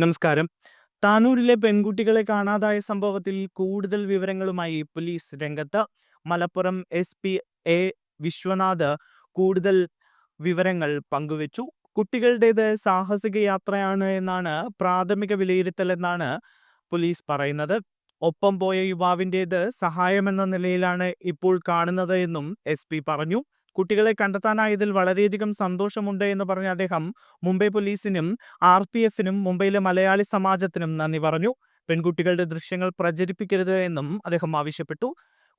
നമസ്കാരം. താനൂരിലെ പെൺകുട്ടികളെ കാണാതായ സംഭവത്തിൽ കൂടുതൽ വിവരങ്ങളുമായി പോലീസ് രംഗത്ത്. Malappuram S P A Viswanath കൂടുതൽ വിവരങ്ങൾ പങ്കുവച്ചു. കുട്ടികളുടേത് സാഹസിക യാത്രയാണ് എന്നാണ് പ്രാഥമിക വിലയിരുത്തൽ എന്നാണ് പോലീസ് പറയുന്നത്. ഒപ്പം പോയ യുവാവിന്റേത് സഹായമെന്ന നിലയിലാണ് ഇപ്പോൾ കാണുന്നത് എന്നും എസ് പറഞ്ഞു. കുട്ടികളെ കണ്ടെത്താനായതിൽ വളരെയധികം സന്തോഷമുണ്ട് എന്ന് പറഞ്ഞ അദ്ദേഹം മുംബൈ പോലീസിനും ആർ പി എഫിനും മുംബൈയിലെ മലയാളി സമാജത്തിനും നന്ദി പറഞ്ഞു. പെൺകുട്ടികളുടെ ദൃശ്യങ്ങൾ പ്രചരിപ്പിക്കരുത് എന്നും അദ്ദേഹം ആവശ്യപ്പെട്ടു.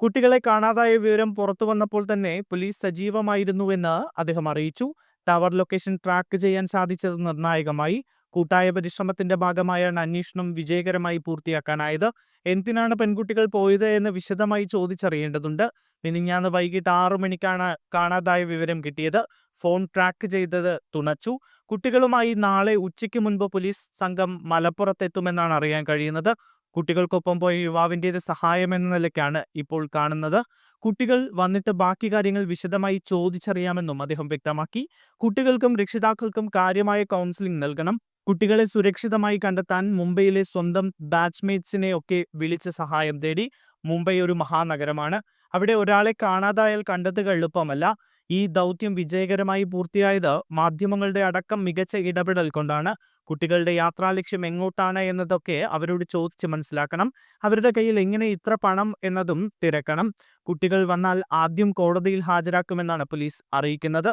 കുട്ടികളെ കാണാതായ വിവരം പുറത്തു വന്നപ്പോൾ തന്നെ പോലീസ് സജീവമായിരുന്നുവെന്ന് അദ്ദേഹം അറിയിച്ചു. ടവർ ലൊക്കേഷൻ ട്രാക്ക് ചെയ്യാൻ സാധിച്ചത് നിർണായകമായി. കൂട്ടായ പരിശ്രമത്തിന്റെ ഭാഗമായാണ് അന്വേഷണം വിജയകരമായി പൂർത്തിയാക്കാനായത്. എന്തിനാണ് പെൺകുട്ടികൾ പോയത് എന്ന് വിശദമായി ചോദിച്ചറിയേണ്ടതുണ്ട്. മിനിഞ്ഞാന്ന് വൈകിട്ട് ആറു മണിക്കാണ് കാണാതായ വിവരം കിട്ടിയത്. ഫോൺ ട്രാക്ക് ചെയ്തത് തുണച്ചു. കുട്ടികളുമായി നാളെ ഉച്ചയ്ക്ക് മുൻപ് പോലീസ് സംഘം മലപ്പുറത്തെത്തുമെന്നാണ് അറിയാൻ കഴിയുന്നത്. കുട്ടികൾക്കൊപ്പം പോയ യുവാവിന്റേത് എന്ന നിലയ്ക്കാണ് ഇപ്പോൾ കാണുന്നത്. കുട്ടികൾ വന്നിട്ട് ബാക്കി കാര്യങ്ങൾ വിശദമായി ചോദിച്ചറിയാമെന്നും അദ്ദേഹം വ്യക്തമാക്കി. കുട്ടികൾക്കും രക്ഷിതാക്കൾക്കും കാര്യമായ കൗൺസിലിംഗ് നൽകണം. കുട്ടികളെ സുരക്ഷിതമായി കണ്ടെത്താൻ മുംബൈയിലെ സ്വന്തം ബാച്ച്മേറ്റ്സിനെ ഒക്കെ വിളിച്ച് സഹായം തേടി മുംബൈ ഒരു മഹാനഗരമാണ്. അവിടെ ഒരാളെ കാണാതായാൽ കണ്ടെത്തുക എളുപ്പമല്ല. ഈ ദൗത്യം വിജയകരമായി പൂർത്തിയായത് മാധ്യമങ്ങളുടെ അടക്കം മികച്ച ഇടപെടൽ കൊണ്ടാണ്. കുട്ടികളുടെ യാത്രാ ലക്ഷ്യം എങ്ങോട്ടാണ് എന്നതൊക്കെ അവരോട് ചോദിച്ച് മനസ്സിലാക്കണം. അവരുടെ കയ്യിൽ എങ്ങനെ ഇത്ര പണം എന്നതും തിരക്കണം. കുട്ടികൾ വന്നാൽ ആദ്യം കോടതിയിൽ ഹാജരാക്കുമെന്നാണ് പോലീസ് അറിയിക്കുന്നത്.